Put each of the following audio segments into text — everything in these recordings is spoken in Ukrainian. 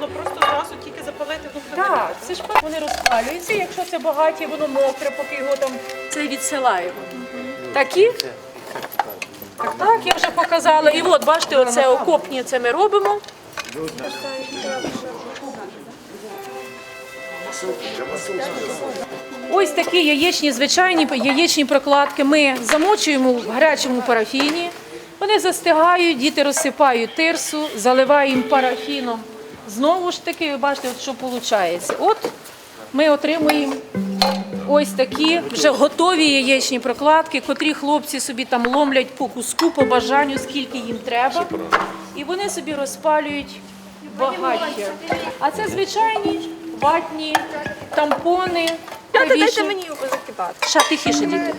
Воно просто зразу тільки запалити, буде Так, це ж вони розпалюються. Якщо це багаті, воно мокре, поки його там це відсилаємо. Такі? Так, так, я вже показала. І от, бачите, оце окопні це ми робимо. Ось такі яєчні, звичайні яєчні прокладки ми замочуємо в гарячому парафіні. Вони застигають, діти розсипають тирсу, заливаємо парафіном. Знову ж таки, ви бачите, от що виходить. От ми отримуємо ось такі вже готові яєчні прокладки, котрі хлопці собі там ломлять по куску, по бажанню, скільки їм треба. І вони собі розпалюють багаття. А це звичайні ватні тампони. Дайте мені його закидати. Ще тихіше, діти.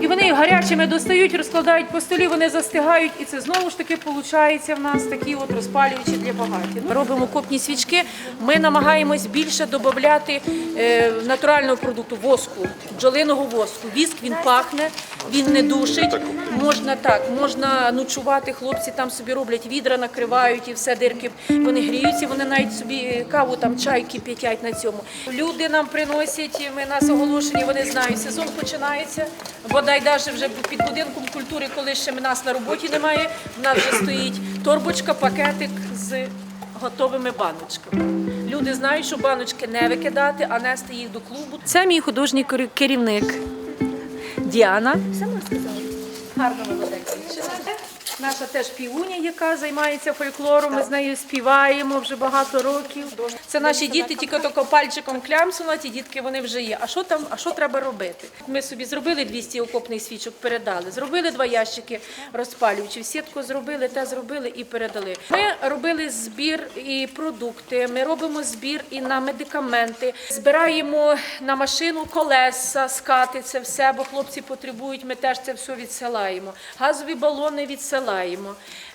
І вони їх гарячими достають, розкладають по столі, вони застигають, і це знову ж таки виходить в нас такі от розпалювачі для багаття. Ми робимо копні свічки. Ми намагаємось більше додати е, натурального продукту воску, бджолиного воску. Віск він пахне, він не душить. Можна так, можна ночувати. Хлопці там собі роблять відра, накривають і все дирки. Вони гріються, вони навіть собі каву там чай кип'ятять на цьому. Люди нам приносять. Ми нас оголошені, вони знають. Сезон починається. Бодай даже вже під будинком культури, коли ще нас на роботі немає. В нас вже стоїть торбочка, пакетик з готовими баночками. Люди знають, що баночки не викидати, а нести їх до клубу. Це мій художній керівник Діана. Сама сказала. Гарно молодець. Наша теж півуня, яка займається фольклором. Ми з нею співаємо вже багато років. Це наші діти, тільки тако пальчиком клямсуна, ті дітки вони вже є. А що там, а що треба робити? Ми собі зробили 200 окопних свічок, передали. Зробили два ящики розпалювачів, сітку зробили, те зробили і передали. Ми робили збір і продукти. Ми робимо збір і на медикаменти. Збираємо на машину колеса, скати, це все, бо хлопці потребують. Ми теж це все відсилаємо. Газові балони відсилаємо.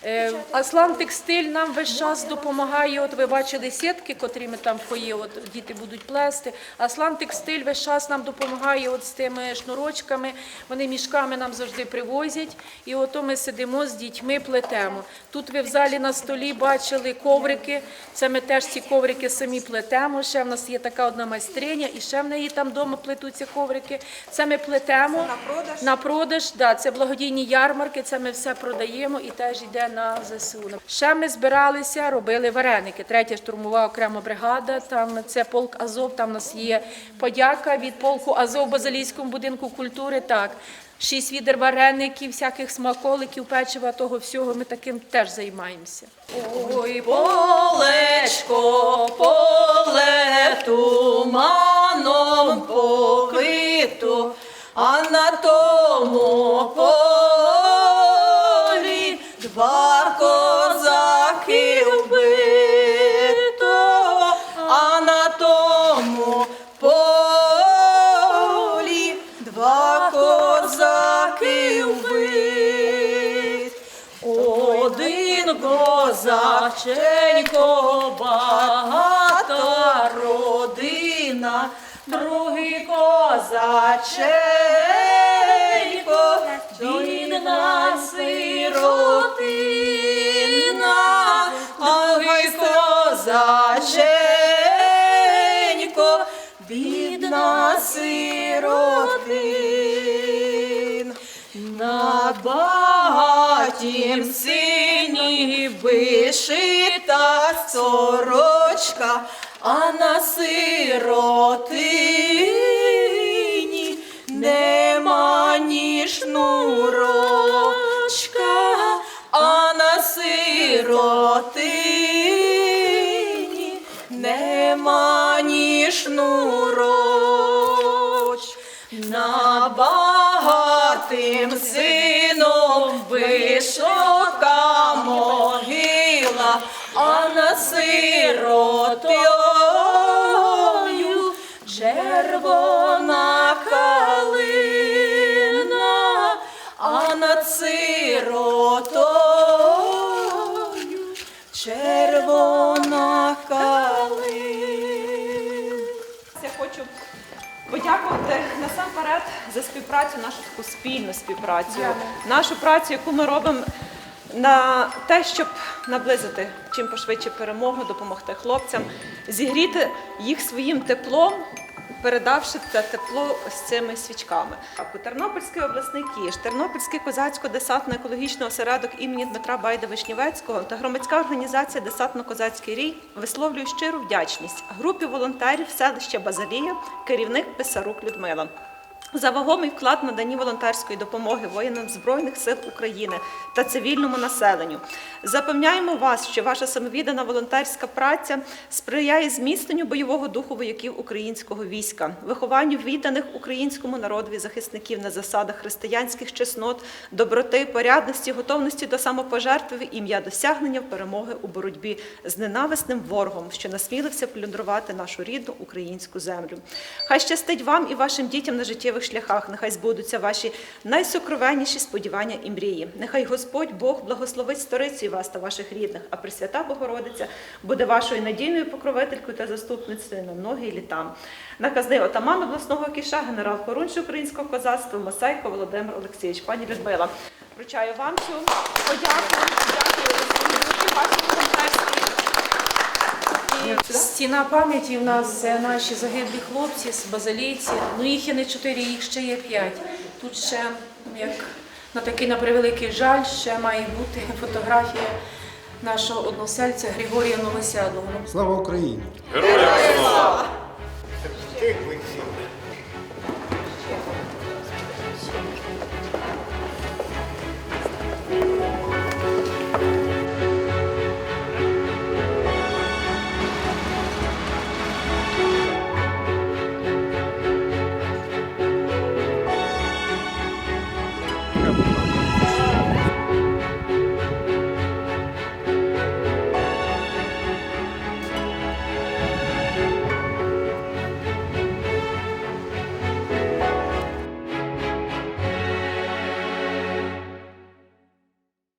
Е, Аслан Текстиль нам весь час допомагає. От ви бачили сітки, котрі ми там в фоє, от діти будуть плести. Аслан Текстиль весь час нам допомагає от з тими шнурочками. Вони мішками нам завжди привозять. І ото ми сидимо з дітьми, плетемо. Тут ви в залі на столі бачили коврики. Це ми теж ці коврики самі плетемо. Ще в нас є така одна майстриня, і ще в неї там вдома плетуться коврики. Це ми плетемо на продаж? на продаж. Да, це благодійні ярмарки. Це ми все продаємо і теж йде на ЗСУ. Ще ми збиралися, робили вареники. Третя штурмова окрема бригада. Там це полк Азов. Там у нас є подяка від полку Азов Базилійському будинку культури. Так. Шість відер вареників, всяких смаколиків, печива, того всього. Ми таким теж займаємося. Ой, полечко, поле туманом покрито, а на тому полі вбито, а на тому полі два козаки вбит. Один козаченько, багата родина, другий козаченько, козаченько, бідна сиротин. На багатім сині вишита сорочка, а на сиротині нема ні шнуроч. На багатим сином висока могила, а на сиротою за співпрацю, нашу таку спільну співпрацю, нашу працю, яку ми робимо на те, щоб наблизити чим пошвидше перемогу, допомогти хлопцям, зігріти їх своїм теплом, передавши це тепло з цими свічками. У Тернопільський обласний кіш, Тернопільський козацько-десантно-екологічний осередок імені Дмитра Байда Вишнівецького та громадська організація Десантно-козацький рій висловлюють щиру вдячність групі волонтерів селища Базалія, керівник Писарук Людмила. За вагомий вклад в наданні волонтерської допомоги воїнам Збройних сил України та цивільному населенню. Запевняємо вас, що ваша самовіддана волонтерська праця сприяє зміцненню бойового духу вояків українського війська, вихованню відданих українському народові захисників на засадах християнських чеснот, доброти, порядності, готовності до самопожертви ім'я досягнення перемоги у боротьбі з ненависним ворогом, що насмілився плюндрувати нашу рідну українську землю. Хай щастить вам і вашим дітям на життєвих шляхах. Нехай збудуться ваші найсокровенніші сподівання і мрії. Нехай Господь Бог благословить сторицю вас та ваших рідних, а Пресвята Богородиця буде вашою надійною покровителькою та заступницею на многі літа. Наказний отаман обласного кіша, генерал Хорунжий українського козацтва Масайко Володимир Олексійович. Пані Людмила, вручаю вам цю подяку. Дякую за ваші волонтерські. І Стіна пам'яті в нас це наші загиблі хлопці з базилійці. Ну їх є не чотири, їх ще є п'ять. Тут ще, як на такий на превеликий жаль, ще має бути фотографія нашого односельця Григорія Новосядлого. Слава Україні! Тих